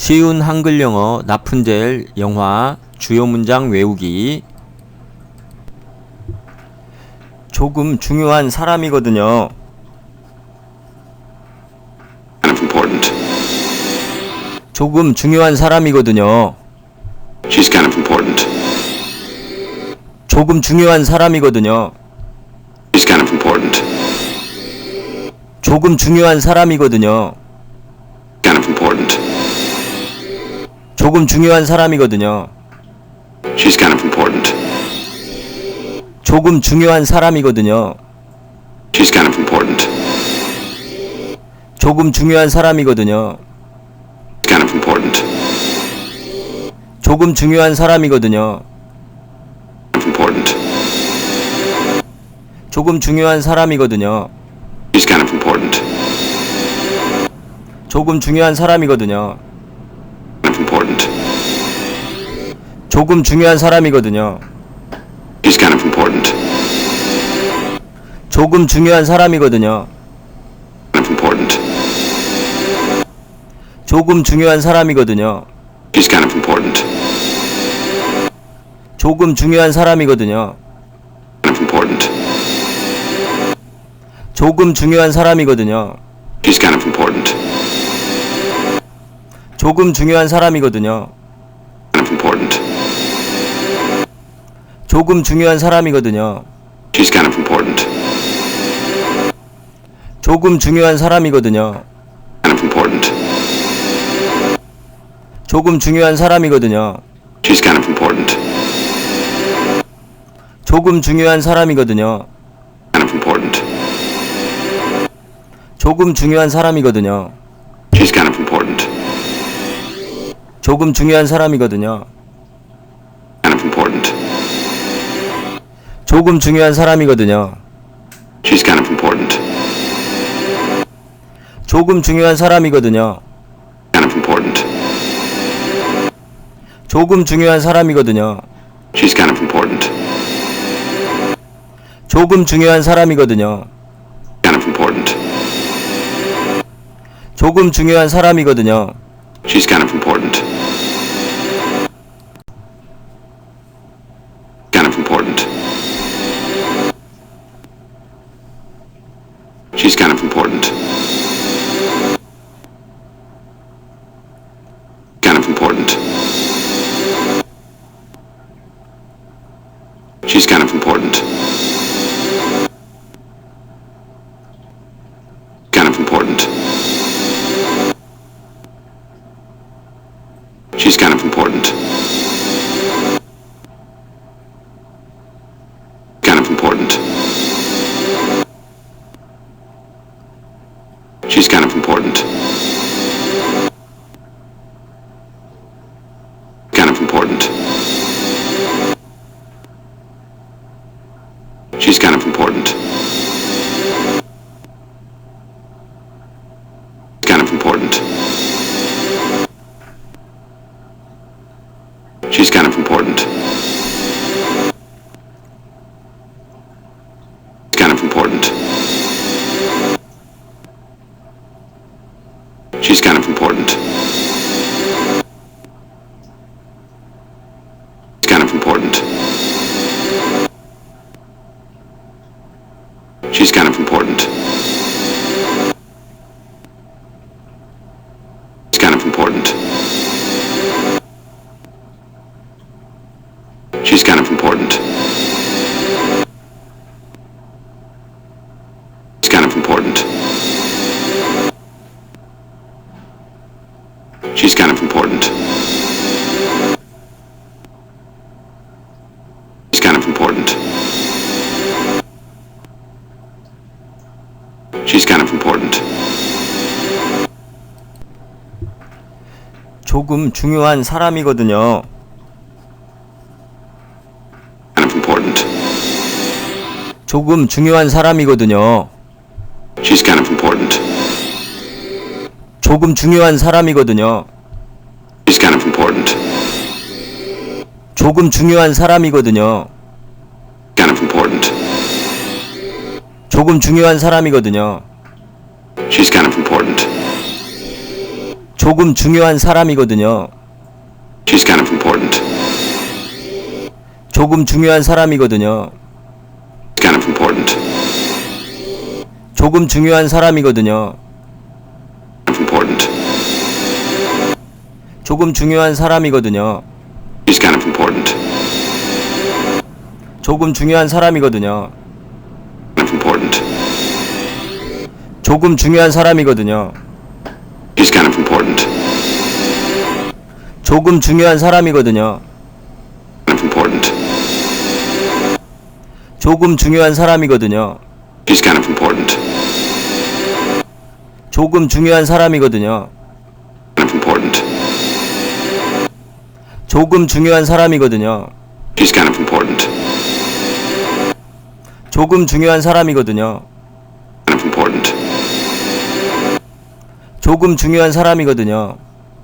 쉬운 한글 영어 나푼젤 영화 주요 문장 외우기 조금 중요한 사람이거든요. kind of important. 조금 중요한 사람이거든요. She's kind of important. 조금 중요한 사람이거든요. She's kind of important. 조금 중요한 사람이거든요. 조금 중요한 사람이거든요. She's kind of important. 조금 중요한 사람이거든요. She's kind of important. 조금 중요한 사람이거든요. Kind of important. 조금 중요한 사람이거든요. Kind of important. 조금 중요한 사람이거든요. She's kind of important. 조금 중요한 사람이거든요. 조금 중요한 사람이거든요. She's kind of important. 조금 중요한 사람이거든요. Kind of important. 조금 중요한 사람이거든요. She's kind of important. 조금 중요한 사람이거든요. Kind of important. 조금 중요한 사람이거든요. She's kind of important. 조금 중요한 사람이거든요. 조금 중요한 사람이거든요. She's kind of important. 조금 중요한 사람이거든요. Kind of important. 조금 중요한 사람이거든요. She's kind of important. 조금 중요한 사람이거든요. Kind of important. 조금 중요한 사람이거든요. She's kind of important. 조금 중요한 사람이거든요. 조금 중요한 사람이거든요. She's kind of important. 조금 중요한 사람이거든요. Kind of important. 조금 중요한 사람이거든요. She's kind of important. 조금 중요한 사람이거든요. Kind of important. 조금 중요한 사람이거든요. She's kind of important. She's kind of important. She's kind of important. Kind of important. She's kind of important. Kind of important. She's kind of important. She's kind of important. Kind of important. She's kind of important. It's kind of important. She's kind of important. She's kind of important. It's kind of important. She's kind of important. 조금 중요한 사람이거든요. Kind of important. 조금 중요한 사람이거든요. She's kind of important. 조금 중요한 사람이거든요. She's kind of important. 조금 중요한 사람이거든요. Kind of important. 조금 중요한 사람이거든요. She's kind of important. 조금 중요한 사람이거든요. She's kind of important. 조금 중요한 사람이거든요. Kind of important. 조금 중요한 사람이거든요. 조금 중요한 사람이거든요. Kind of important. 조금 중요한 사람이거든요. Kind of important. 조금 중요한 사람이거든요. Kind of important. 조금 중요한 사람이거든요. Kind of important. 조금 중요한 사람이거든요. Kind of important. 조금 중요한 사람이거든요. 조금 중요한 사람이거든요. She's kind of important. 조금 중요한 사람이거든요. Kind of important. 조금 중요한 사람이거든요.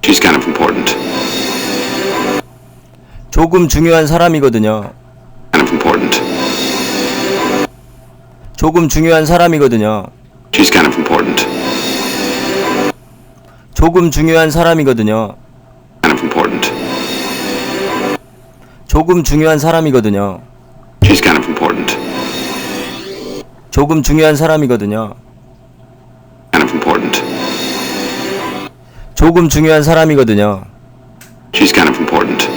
She's kind of important. 조금 중요한 사람이거든요. Kind of important. 조금 중요한 사람이거든요. She's kind of important. 조금 중요한 사람이거든요. Kind of important. 조금 중요한 사람이거든요. She's kind of important. 조금 중요한 사람이거든요. Kind of important. 조금 중요한 사람이거든요. She's kind of important.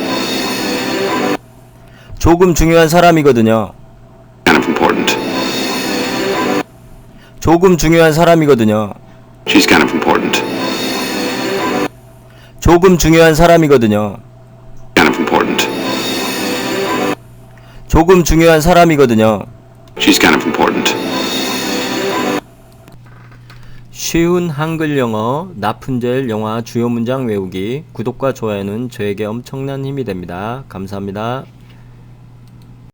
조금 중요한 사람이거든요. Kind of important. 조금 중요한 사람이거든요. She's kind of important. 조금 중요한 사람이거든요. 조금 중요한 사람이거든요. She's kind of important. 쉬운 한글 영어 나푼젤 영화 주요 문장 외우기 구독과 좋아요는 저에게 엄청난 힘이 됩니다. 감사합니다.